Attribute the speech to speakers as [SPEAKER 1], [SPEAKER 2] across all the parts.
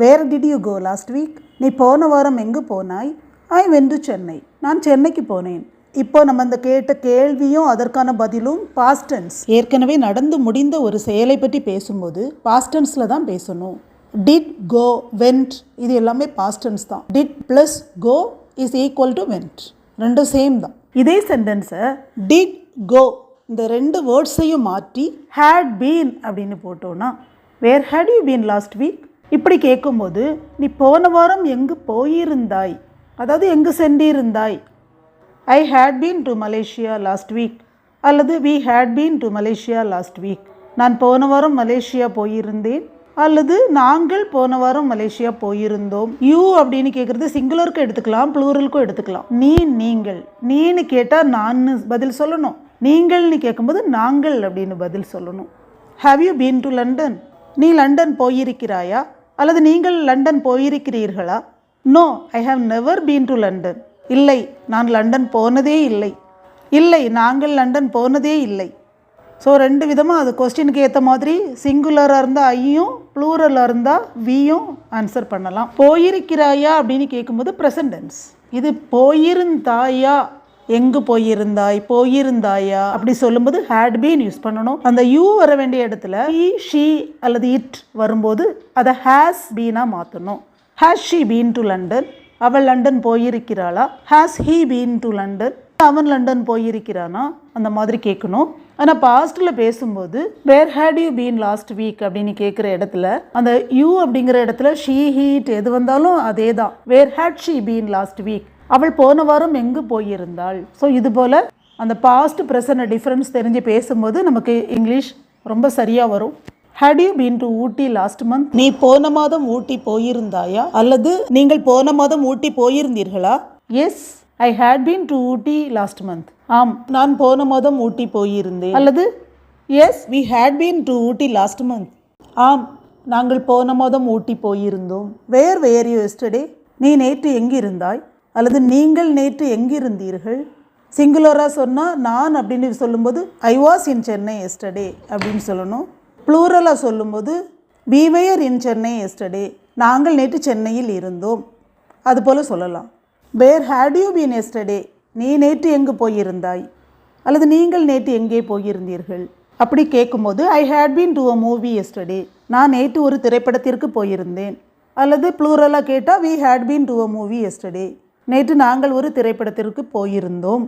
[SPEAKER 1] Where did you go last week நீ போன வாரம் எங்கு போனாய்? ஐ வென் டு சென்னை நான் சென்னைக்கு போனேன். இப்போ நம்ம இந்த கேட்ட கேள்வியும் அதற்கான பதிலும் பாஸ்டன்ஸ் ஏற்கனவே நடந்து முடிந்த ஒரு செயலை பற்றி பேசும்போது பாஸ்டன்ஸில் தான் பேசணும். டிட் கோ வென்ட் இது எல்லாமே பாஸ்டன்ஸ் தான். Did plus go is equal to went ரெண்டும் சேம் தான். இதே சென்டென்ஸை டிட் கோ இந்த ரெண்டு வேர்ட்ஸையும் மாற்றி ஹேட் பீன் அப்படின்னு போட்டோன்னா where had you been last week இப்படி கேட்கும்போது நீ போன வாரம் எங்கு போயிருந்தாய்? அதாவது எங்கு சென்றிருந்தாய்? I had been to Malaysia last week அல்லது we had been to Malaysia last week நான் போன வாரம் மலேசியா போயிருந்தேன். அல்லது நாங்கள் போன வாரம் மலேசியா போயிருந்தோம். யூ அப்படின்னு கேட்குறது சிங்குலருக்கும் எடுத்துக்கலாம் ப்ளூரலுக்கும் எடுத்துக்கலாம். நீ நீங்கள். நீன்னு கேட்டால் நான் பதில் சொல்லணும். நீங்கள்னு கேட்கும்போது நாங்கள் அப்படின்னு பதில் சொல்லணும். Have you been to London நீ லண்டன் போயிருக்கிறாயா? அல்லது நீங்கள் London போயிருக்கிறீர்களா? No I have never been to London இல்லை நான் லண்டன் போனதே இல்லை. இல்லை நாங்கள் லண்டன் போனதே இல்லை. ஸோ ரெண்டு விதமாக அது கொஸ்டினுக்கு ஏற்ற மாதிரி சிங்குலராக இருந்தால் ஐயும் ப்ளூரலாக இருந்தால் வியும் ஆன்சர் பண்ணலாம். போயிருக்கிறாயா அப்படின்னு கேட்கும்போது ப்ரெசன்டென்ஸ் இது போயிருந்தாயா எங்கு போயிருந்தாய் போயிருந்தாயா? அப்படி சொல்லும்போது ஹேட் பீன் யூஸ் பண்ணணும். அந்த யூ வர வேண்டிய இடத்துல ஈ ஷீ அல்லது இட் வரும்போது அதை ஹேஸ் பீனா மாற்றணும் has she been to London அவள் London போயிருக்கிறாளா? Has he been to London அவன் லண்டன் போயிருக்கிறானா? அந்த மாதிரி கேட்கணும். ஆனால் பாஸ்டில் பேசும்போது where had you been last week அப்படின்னு கேட்குற இடத்துல அந்த யூ அப்படிங்கிற இடத்துல ஷீ ஹீட் எது வந்தாலும் அதே தான் where had she been last week அவள் போன வாரம் எங்கு போயிருந்தாள்? ஸோ இது போல் அந்த பாஸ்ட் ப்ரெசன்ட் டிஃப்ரென்ஸ் தெரிஞ்சு பேசும்போது நமக்கு இங்கிலீஷ் ரொம்ப சரியாக வரும். Had you been to Ooty last month நீ போன மாதம் ஊட்டி போயிருந்தாயா? அல்லது நீங்கள் போன மாதம் Ooty போயிருந்தீர்களா? Yes I had been to Ooty last month ஆம். நான் போன மாதம் ஊட்டி போயிருந்தேன். அல்லது? Yes we had been to Ooty last month ஆம். நாங்கள் போன மாதம் ஊட்டி போயிருந்தோம். வேர் வேர் யூ எஸ்டர்டே நீ நேற்று எங்கிருந்தாய்? அல்லது நீங்கள் நேற்று எங்கிருந்தீர்கள்? சிங்குலராக சொன்னால் நான் அப்படின்னு சொல்லும்போது I was in Chennai yesterday அப்படின்னு சொல்லணும். ப்ளூரலாக சொல்லும்போது we were in Chennai yesterday நாங்கள் நேற்று சென்னையில் இருந்தோம். அதுபோல் சொல்லலாம். Where had you been yesterday நீ நேற்று எங்கு போயிருந்தாய்? அல்லது நீங்கள் நேற்று எங்கே போயிருந்தீர்கள்? அப்படி கேட்கும்போது I had been to a movie yesterday நான் நேற்று ஒரு திரைப்படத்திற்கு போயிருந்தேன். அல்லது ப்ளூரலாக கேட்டால் we had been to a movie yesterday நேற்று நாங்கள் ஒரு திரைப்படத்திற்கு போயிருந்தோம்.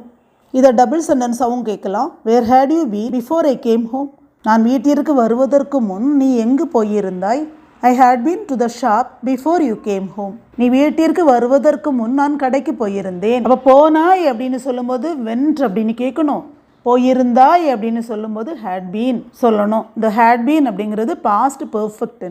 [SPEAKER 1] இதை டபுள் சென்டென்ஸாகவும் கேட்கலாம். Where had you be before I came home நான் வீட்டிற்கு வருவதற்கு முன் நீ எங்கு போயிருந்தாய்? I had been to the shop before you came home நீ வீட்டிற்கு வருவதற்கு முன் நான் கடைக்கு போயிருந்தேன். அப்போ போனாய் அப்படின்னு சொல்லும்போது வென்ட் அப்படின்னு கேட்கணும். போயிருந்தாய் அப்படின்னு சொல்லும்போது ஹேட் பீன் சொல்லணும். இந்த ஹேட் பீன் அப்படிங்கிறது பாஸ்ட் பெர்ஃபெக்ட்